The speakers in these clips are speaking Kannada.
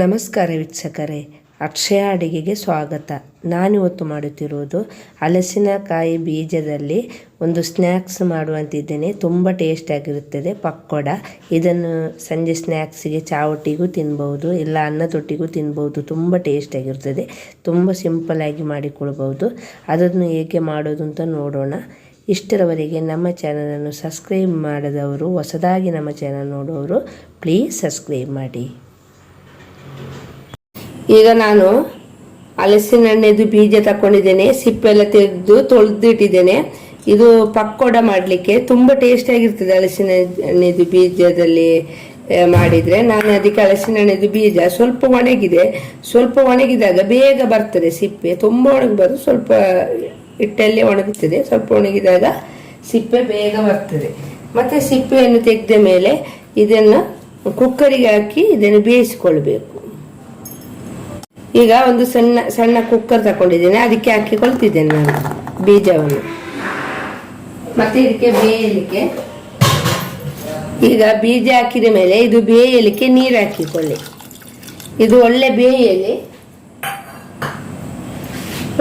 ನಮಸ್ಕಾರ ವೀಕ್ಷಕರೇ, ಅಕ್ಷಯ ಅಡಿಗೆಗೆ ಸ್ವಾಗತ. ನಾನಿವತ್ತು ಮಾಡುತ್ತಿರುವುದು ಹಲಸಿನಕಾಯಿ ಬೀಜದಲ್ಲಿ ಒಂದು ಸ್ನ್ಯಾಕ್ಸ್ ಮಾಡುವಂತಿದ್ದೇನೆ. ತುಂಬ ಟೇಸ್ಟಾಗಿರುತ್ತದೆ ಪಕ್ಕೋಡ ಇದನ್ನು ಸಂಜೆ ಸ್ನ್ಯಾಕ್ಸಿಗೆ ಚಾವಟಿಗೂ ತಿನ್ಬೋದು ಇಲ್ಲ ಅನ್ನ ತೊಟ್ಟಿಗೂ ತಿನ್ಬೋದು ತುಂಬ ಟೇಸ್ಟಾಗಿರ್ತದೆ ತುಂಬ ಸಿಂಪಲಾಗಿ ಮಾಡಿಕೊಳ್ಬೋದು ಅದನ್ನು ಹೇಗೆ ಮಾಡೋದು ಅಂತ ನೋಡೋಣ. ಇಷ್ಟರವರೆಗೆ ನಮ್ಮ ಚಾನಲನ್ನು ಸಬ್ಸ್ಕ್ರೈಬ್ ಮಾಡದವರು, ಹೊಸದಾಗಿ ನಮ್ಮ ಚಾನಲ್ ನೋಡೋರು, ಪ್ಲೀಸ್ ಸಬ್ಸ್ಕ್ರೈಬ್ ಮಾಡಿ. ಈಗ ನಾನು ಹಲಸಿನ ಹಣ್ಣೆದು ಬೀಜ ತಕೊಂಡಿದ್ದೇನೆ ಸಿಪ್ಪೆಲ್ಲ ತೆಗೆದು ತೊಳೆದಿಟ್ಟಿದ್ದೇನೆ. ಇದು ಪಕ್ಕೋಡ ಮಾಡಲಿಕ್ಕೆ ತುಂಬ ಟೇಸ್ಟಿಯಾಗಿರ್ತದೆ ಹಲಸಿನ ಹಣ್ಣೆದು ಬೀಜದಲ್ಲಿ ಮಾಡಿದರೆ ಮಾಡಿದ್ರೆ. ನಾನು ಅದಕ್ಕೆ ಹಲಸಿನ ಹಣ್ಣೆದು ಬೀಜ ಸ್ವಲ್ಪ ಒಣಗಿದೆ. ಸ್ವಲ್ಪ ಒಣಗಿದಾಗ ಬೇಗ ಬರ್ತದೆ ಸಿಪ್ಪೆ. ತುಂಬ ಒಣಗಬಾರ್ದು. ಸ್ವಲ್ಪ ಹಿಟ್ಟಲ್ಲಿ ಒಣಗುತ್ತದೆ. ಸ್ವಲ್ಪ ಒಣಗಿದಾಗ ಸಿಪ್ಪೆ ಬೇಗ ಬರ್ತದೆ. ಮತ್ತೆ ಸಿಪ್ಪೆಯನ್ನು ತೆಗೆದ ಮೇಲೆ ಇದನ್ನು ಕುಕ್ಕರಿಗೆ ಹಾಕಿ ಇದನ್ನು ಬೇಯಿಸಿಕೊಳ್ಬೇಕು. ಈಗ ಒಂದು ಸಣ್ಣ ಸಣ್ಣ ಕುಕ್ಕರ್ ತಗೊಂಡಿದ್ದೇನೆ. ಅದಕ್ಕೆ ಹಾಕಿಕೊಳ್ತಿದ್ದೇನೆ ನಾನು ಬೀಜವನ್ನು. ಮತ್ತೆ ಇದಕ್ಕೆ ಬೇಯಲಿಕ್ಕೆ. ಈಗ ಬೀಜ ಹಾಕಿದ ಮೇಲೆ ಇದು ಬೇಯಲಿಕ್ಕೆ ನೀರು ಹಾಕಿಕೊಳ್ಳಿ. ಇದು ಒಳ್ಳೆ ಬೇಯಲಿ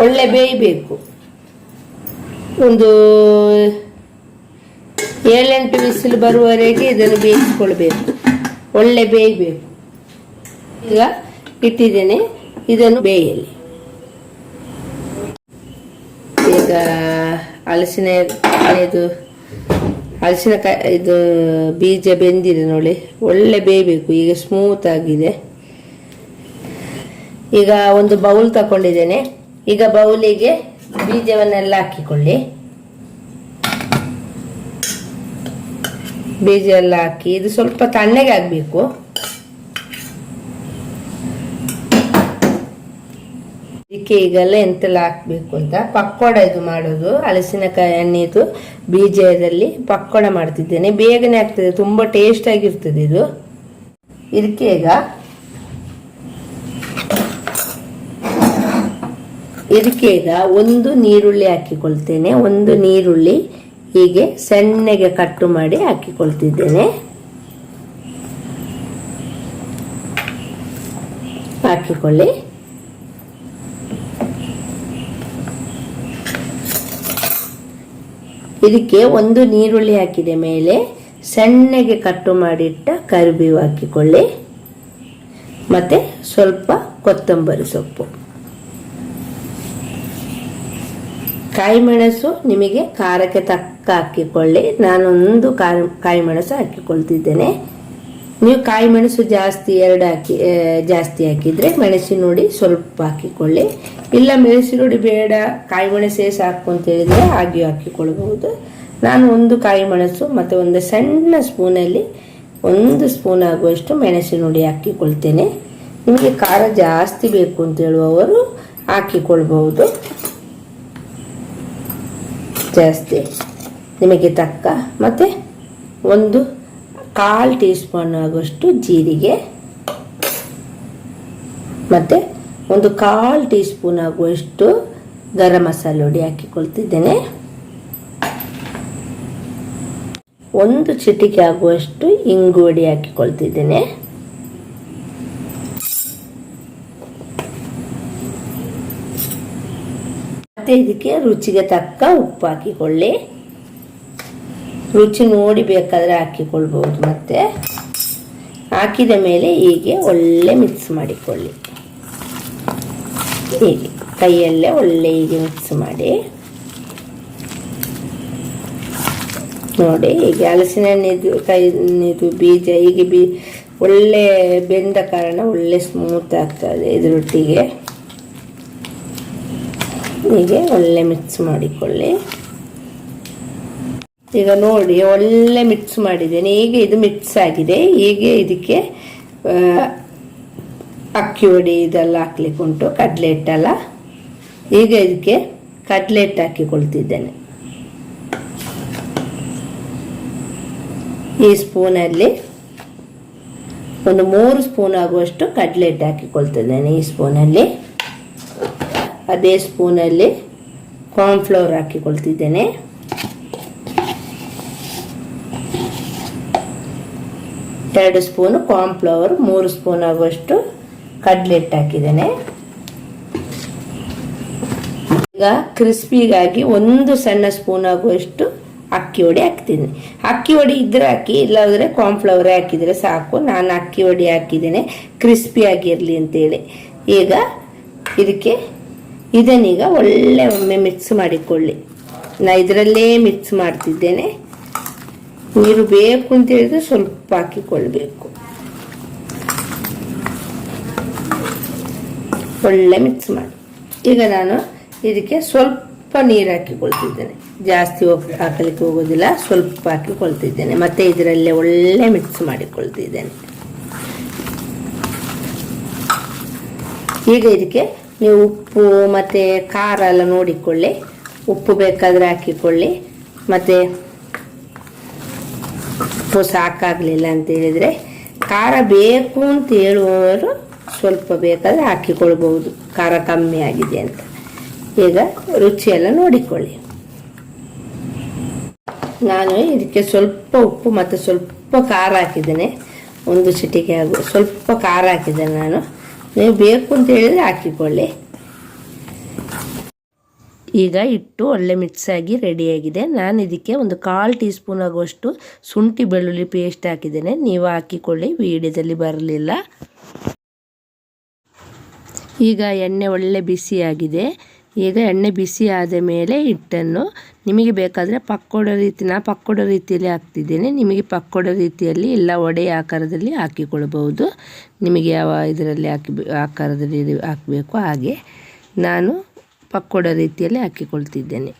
ಒಳ್ಳೆ ಬೇಯಬೇಕು. ಒಂದು ಏಳೆಂಟು ಬಿಸಿಲು ಬರುವವರೆಗೆ ಇದನ್ನು ಬೇಯಿಸಿಕೊಳ್ಬೇಕು. ಒಳ್ಳೆ ಬೇಯಬೇಕು. ಈಗ ಇಟ್ಟಿದ್ದೇನೆ. ಇದನ್ನು ಬೇಯಲಿ ಈಗ ಹಲಸಿನ ಇದು ಹಲಸಿನಕಾಯಿ ಇದು ಬೀಜ ಬೆಂದಿದೆ ನೋಡಿ. ಒಳ್ಳೆ ಬೇಯಬೇಕು, ಈಗ ಸ್ಮೂತ್ ಆಗಿದೆ. ಈಗ ಒಂದು ಬೌಲ್ ತಕೊಂಡಿದ್ದೇನೆ. ಈಗ ಬೌಲಿಗೆ ಬೀಜವನ್ನೆಲ್ಲ ಹಾಕಿಕೊಳ್ಳಿ. ಬೀಜ ಎಲ್ಲ ಹಾಕಿ, ಇದು ಸ್ವಲ್ಪ ತಣ್ಣಗೆ ಆಗಬೇಕು. ಇದಕ್ಕೆ ಈಗೆಲ್ಲ ಎಂತೆಲ್ಲ ಹಾಕ್ಬೇಕು ಅಂತ ಪಕ್ಕೋಡ ಇದು ಮಾಡೋದು, ಹಲಸಿನಕಾಯಿ ಎಣ್ಣೆದು ಬೀಜದಲ್ಲಿ ಪಕ್ಕೋಡ ಮಾಡ್ತಿದ್ದೇನೆ. ಬೇಗನೆ ಆಗ್ತದೆ, ತುಂಬ ಟೇಸ್ಟ್ ಆಗಿರ್ತದೆ ಇದು. ಇದಕ್ಕೆ ಈಗ ಇದಕ್ಕೆ ಈಗ ಒಂದು ನೀರುಳ್ಳಿ ಹಾಕಿಕೊಳ್ತೇನೆ. ಒಂದು ನೀರುಳ್ಳಿ ಹೀಗೆ ಸಣ್ಣಗೆ ಕಟ್ಟು ಮಾಡಿ ಹಾಕಿಕೊಳ್ತಿದ್ದೇನೆ. ಹಾಕಿಕೊಳ್ಳಿ. ಇದಕ್ಕೆ ಒಂದು ನೀರುಳ್ಳಿ ಹಾಕಿದ ಮೇಲೆ, ಸಣ್ಣಗೆ ಕಟ್ಟು ಮಾಡಿಟ್ಟ ಕರಿಬೇವು ಹಾಕಿಕೊಳ್ಳಿ. ಮತ್ತೆ ಸ್ವಲ್ಪ ಕೊತ್ತಂಬರಿ ಸೊಪ್ಪು. ಕಾಯಿ ಮೆಣಸು ನಿಮಗೆ ಖಾರಕ್ಕೆ ತಕ್ಕ ಹಾಕಿಕೊಳ್ಳಿ. ನಾನೊಂದು ಕಾಯಿ ಕಾಯಿ ಮೆಣಸು ಹಾಕಿಕೊಳ್ತಿದ್ದೇನೆ. ನೀವು ಕಾಯಿ ಮೆಣಸು ಜಾಸ್ತಿ ಎರಡು ಹಾಕಿ, ಜಾಸ್ತಿ ಹಾಕಿದ್ರೆ ಮೆಣಸಿನ ನೋಡಿ ಸ್ವಲ್ಪ ಹಾಕಿಕೊಳ್ಳಿ. ಇಲ್ಲ ಮೆಣಸಿನ ನೋಡಿ ಬೇಡ, ಕಾಯಿ ಮೆಣಸೇ ಸಾಕು ಅಂತ ಹೇಳಿದ್ರೆ ಹಾಗೆ ಹಾಕಿಕೊಳ್ಬಹುದು ನಾನು ಒಂದು ಕಾಯಿ ಮೆಣಸು ಮತ್ತು ಒಂದು ಸಣ್ಣ ಸ್ಪೂನಲ್ಲಿ ಒಂದು ಸ್ಪೂನ್ ಆಗುವಷ್ಟು ಮೆಣಸಿನುಡಿ ಹಾಕಿಕೊಳ್ತೇನೆ. ನಿಮಗೆ ಖಾರ ಜಾಸ್ತಿ ಬೇಕು ಅಂತ ಹೇಳುವವರು ಹಾಕಿಕೊಳ್ಬಹುದು. ಜಾಸ್ತಿ. ನಿಮಗೆ ತಕ್ಕ. ಮತ್ತು ಒಂದು ಕಾಲು ಟೀ ಸ್ಪೂನ್ ಆಗುವಷ್ಟು ಜೀರಿಗೆ. ಮತ್ತು ಒಂದು ಕಾಲು ಟೀ ಸ್ಪೂನ್ ಆಗುವಷ್ಟು ಗರಂ ಮಸಾಲೆ ಹುಡಿ ಹಾಕಿಕೊಳ್ತಿದ್ದೇನೆ. ಒಂದು ಚಿಟಿಕೆ ಆಗುವಷ್ಟು ಇಂಗು ಹುಡಿ ಹಾಕಿಕೊಳ್ತಿದ್ದೇನೆ. ಮತ್ತೆ ಇದಕ್ಕೆ ರುಚಿಗೆ ತಕ್ಕ ಉಪ್ಪು ಹಾಕಿಕೊಳ್ಳಿ. ರುಚಿ ನೋಡಿ ಬೇಕಾದರೆ ಹಾಕಿಕೊಳ್ಬಹುದು ಮತ್ತೆ. ಹಾಕಿದ ಮೇಲೆ ಹೀಗೆ ಒಳ್ಳೆ ಮಿಕ್ಸ್ ಮಾಡಿಕೊಳ್ಳಿ. ಹೀಗೆ ಕೈಯಲ್ಲೇ ಒಳ್ಳೆ ಹೀಗೆ ಮಿಕ್ಸ್ ಮಾಡಿ. ನೋಡಿ ಹೀಗೆ ಹಲಸಿನ ಹಣ್ಣಿದು ಕೈ ಇದು ಬೀಜ, ಹೀಗೆ ಬೀ, ಒಳ್ಳೆ ಬೆಂದ ಕಾರಣ ಒಳ್ಳೆ ಸ್ಮೂತ್ ಆಗ್ತದೆ ಇದರೊಟ್ಟಿಗೆ. ಹೀಗೆ ಒಳ್ಳೆ ಮಿಕ್ಸ್ ಮಾಡಿಕೊಳ್ಳಿ. ಈಗ ನೋಡಿ, ಒಳ್ಳೆ ಮಿಕ್ಸ್ ಮಾಡಿದ್ದೇನೆ. ಈಗ ಇದು ಮಿಕ್ಸ್ ಆಗಿದೆ. ಹೀಗೆ ಇದಕ್ಕೆ ಅಕ್ಕಿ ಹೊಡಿ ಇದೆಲ್ಲ ಹಾಕ್ಲಿಕ್ಕೆ ಉಂಟು ಕಡಲೆ ಹಿಟ್ಟೆಲ್ಲ ಈಗ ಇದಕ್ಕೆ ಕಡಲೆ ಹಿಟ್ಟು ಹಾಕಿಕೊಳ್ತಿದ್ದೇನೆ. ಈ ಸ್ಪೂನಲ್ಲಿ ಒಂದು ಮೂರು ಸ್ಪೂನ್ ಆಗುವಷ್ಟು ಕಡಲೆ ಹಿಟ್ಟು ಹಾಕಿಕೊಳ್ತಿದ್ದೇನೆ ಈ ಸ್ಪೂನಲ್ಲಿ. ಅದೇ ಸ್ಪೂನಲ್ಲಿ ಕಾರ್ನ್ಫ್ಲವರ್ ಹಾಕಿಕೊಳ್ತಿದ್ದೇನೆ. ಎರಡು ಸ್ಪೂನು ಕಾರ್ನ್ಫ್ಲವರ್ ಮೂರು ಸ್ಪೂನ್ ಆಗುವಷ್ಟು ಕಡಲೆ ಹಿಟ್ಟು ಹಾಕಿದ್ದೇನೆ. ಈಗ ಕ್ರಿಸ್ಪಿಗಾಗಿ ಒಂದು ಸಣ್ಣ ಸ್ಪೂನ್ ಆಗುವಷ್ಟು ಅಕ್ಕಿ ಹೊಡಿ ಹಾಕ್ತೀನಿ. ಅಕ್ಕಿ ಹೊಡಿ ಇದ್ರೆ ಹಾಕಿ, ಇಲ್ಲಾಂದ್ರೆ ಕಾರ್ನ್ಫ್ಲವರ್ ಹಾಕಿದರೆ ಸಾಕು. ನಾನು ಅಕ್ಕಿ ಹೊಡಿ ಹಾಕಿದ್ದೇನೆ ಕ್ರಿಸ್ಪಿ ಆಗಿರಲಿ ಅಂತೇಳಿ. ಈಗ ಇದಕ್ಕೆ ಇದನ್ನೀಗ ಒಳ್ಳೆ ಒಮ್ಮೆ ಮಿಕ್ಸ್ ಮಾಡಿಕೊಳ್ಳಿ. ನಾ ಇದರಲ್ಲೇ ಮಿಕ್ಸ್ ಮಾಡ್ತಿದ್ದೇನೆ. ನೀರು ಬೇಕು ಅಂತ ಹೇಳಿದ್ರೆ ಸ್ವಲ್ಪ ಹಾಕಿಕೊಳ್ಬೇಕು. ಒಳ್ಳೆ ಮಿಕ್ಸ್ ಮಾಡಿ. ಈಗ ನಾನು ಇದಕ್ಕೆ ಸ್ವಲ್ಪ ನೀರು ಹಾಕಿಕೊಳ್ತಿದ್ದೇನೆ. ಜಾಸ್ತಿ ಹೋಗಿ ಹಾಕಲಿಕ್ಕೆ ಹೋಗೋದಿಲ್ಲ, ಸ್ವಲ್ಪ ಹಾಕಿಕೊಳ್ತಿದ್ದೇನೆ. ಮತ್ತೆ ಇದರಲ್ಲೇ ಒಳ್ಳೆ ಮಿಕ್ಸ್ ಮಾಡಿಕೊಳ್ತಿದ್ದೇನೆ. ಈಗ ಇದಕ್ಕೆ ನೀವು ಉಪ್ಪು ಮತ್ತು ಖಾರ ಎಲ್ಲ ನೋಡಿಕೊಳ್ಳಿ. ಉಪ್ಪು ಬೇಕಾದರೆ ಹಾಕಿಕೊಳ್ಳಿ. ಮತ್ತು ಉಪ್ಪು ಸಾಕಾಗಲಿಲ್ಲ ಅಂತ ಹೇಳಿದರೆ ಖಾರ ಬೇಕು ಅಂತ ಹೇಳುವವರು ಸ್ವಲ್ಪ ಬೇಕಾದರೆ ಹಾಕಿಕೊಳ್ಬಹುದು. ಖಾರ ಕಮ್ಮಿ ಆಗಿದೆ ಅಂತ. ಈಗ ರುಚಿಯೆಲ್ಲ ನೋಡಿಕೊಳ್ಳಿ. ನಾನು ಇದಕ್ಕೆ ಸ್ವಲ್ಪ ಉಪ್ಪು ಮತ್ತು ಸ್ವಲ್ಪ ಖಾರ ಹಾಕಿದ್ದೇನೆ. ಒಂದು ಚಿಟಿಕೆ ಆಗು, ಸ್ವಲ್ಪ ಖಾರ ಹಾಕಿದ್ದೇನೆ ನಾನು. ನೀವು ಬೇಕು ಅಂತ ಹೇಳಿದರೆ ಹಾಕಿಕೊಳ್ಳಿ. ಈಗ ಹಿಟ್ಟು ಒಳ್ಳೆ ಮಿಕ್ಸ್ ಆಗಿ ರೆಡಿಯಾಗಿದೆ ನಾನು ಇದಕ್ಕೆ ಒಂದು ಕಾಲು ಟೀ ಸ್ಪೂನ್ ಆಗುವಷ್ಟು ಶುಂಠಿ ಬೆಳ್ಳುಳ್ಳಿ ಪೇಸ್ಟ್ ಹಾಕಿದ್ದೇನೆ. ನೀವು ಹಾಕಿಕೊಳ್ಳಿ. ವಿಡಿಯೋದಲ್ಲಿ ಬರಲಿಲ್ಲ. ಈಗ ಎಣ್ಣೆ ಒಳ್ಳೆ ಬಿಸಿಯಾಗಿದೆ. ಈಗ ಎಣ್ಣೆ ಬಿಸಿ ಆದ ಮೇಲೆ ಹಿಟ್ಟನ್ನು ನಿಮಗೆ ಬೇಕಾದರೆ ಪಕ್ಕೋಡ ರೀತಿ ನಾ ಪಕ್ಕೋಡ ರೀತಿಯಲ್ಲಿ ಹಾಕ್ತಿದ್ದೇನೆ. ನಿಮಗೆ ಪಕ್ಕೋಡ ರೀತಿಯಲ್ಲಿ ಇಲ್ಲ ಒಡೆಯ ಆಕಾರದಲ್ಲಿ ಹಾಕಿಕೊಳ್ಳಬಹುದು ನಿಮಗೆ ಯಾವ ಇದರಲ್ಲಿ ಹಾಕಿ ಆಕಾರದಲ್ಲಿ ಹಾಕಬೇಕು ಹಾಗೆ ನಾನು ಪಕ್ಕೋಡ ರೀತಿಯಲ್ಲಿ ಹಾಕಿಕೊಳ್ತಿದ್ದೇನೆ.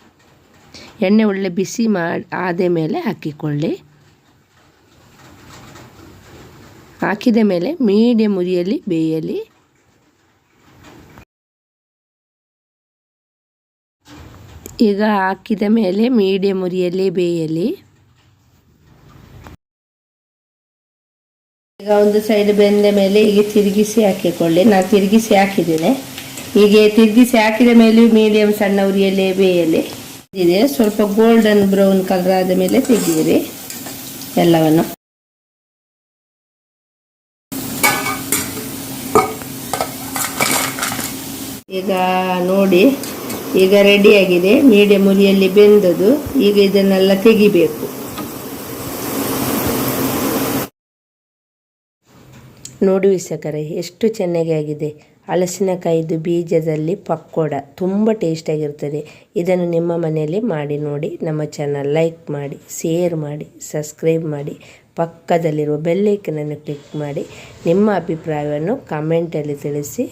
ಎಣ್ಣೆ ಒಳ್ಳೆ ಬಿಸಿ ಮಾಡಿ ಆದ ಮೇಲೆ ಹಾಕಿಕೊಳ್ಳಿ. ಹಾಕಿದ ಮೇಲೆ ಮೀಡಿಯಂ ಉರಿಯಲ್ಲಿ ಬೇಯಲಿ. ಈಗ ಹಾಕಿದ ಮೇಲೆ ಮೀಡಿಯಂ ಉರಿಯಲ್ಲಿ ಬೇಯಲಿ ಈಗ ಒಂದು ಸೈಡ್ ಬೆಂದ ಮೇಲೆ ಈಗ ತಿರುಗಿಸಿ ಹಾಕಿಕೊಳ್ಳಿ. ನಾನು ತಿರುಗಿಸಿ ಹಾಕಿದ್ದೇನೆ. ಹೀಗೆ ತಿರುಗಿಸಿ ಹಾಕಿದ ಮೇಲೆ ಮೀಡಿಯಂ ಸಣ್ಣ ಉರಿಯಲ್ಲೇ ಬೇಯಲಿ ಇದೆ. ಸ್ವಲ್ಪ ಗೋಲ್ಡನ್ ಬ್ರೌನ್ ಕಲರ್ ಆದ ಮೇಲೆ ತೆಗೀರಿ ಎಲ್ಲವನ್ನು. ಈಗ ನೋಡಿ. ಈಗ ರೆಡಿಯಾಗಿದೆ ಮೀಡಿಯಂ ಉರಿಯಲ್ಲಿ ಬೆಂದದು ಈಗ ಇದನ್ನೆಲ್ಲ ತೆಗಿಬೇಕು. ನೋಡಿ ವೀಕ್ಷಕರೇ, ಎಷ್ಟು ಚೆನ್ನಾಗಿ ಆಗಿದೆ. ಹಲಸಿನಕಾಯಿದು ಬೀಜದಲ್ಲಿ ಪಕ್ಕೋಡ ತುಂಬ ಟೇಸ್ಟಾಗಿರ್ತದೆ ಇದನ್ನು ನಿಮ್ಮ ಮನೆಯಲ್ಲಿ ಮಾಡಿ ನೋಡಿ, ನಮ್ಮ ಚಾನಲ್ ಲೈಕ್ ಮಾಡಿ ಶೇರ್ ಮಾಡಿ ಸಬ್ಸ್ಕ್ರೈಬ್ ಮಾಡಿ, ಪಕ್ಕದಲ್ಲಿರುವ ಬೆಲ್ಲೈಕನನ್ನು ಕ್ಲಿಕ್ ಮಾಡಿ, ನಿಮ್ಮ ಅಭಿಪ್ರಾಯವನ್ನು ಕಮೆಂಟಲ್ಲಿ ತಿಳಿಸಿ.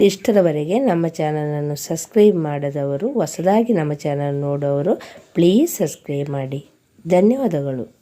ಇಷ್ಟರವರೆಗೆ ನಮ್ಮ ಚಾನಲನ್ನು ಸಬ್ಸ್ಕ್ರೈಬ್ ಮಾಡದವರು ಹೊಸದಾಗಿ ನಮ್ಮ ಚಾನಲ್ ನೋಡೋವರು ಪ್ಲೀಸ್ ಸಬ್ಸ್ಕ್ರೈಬ್ ಮಾಡಿ. ಧನ್ಯವಾದಗಳು.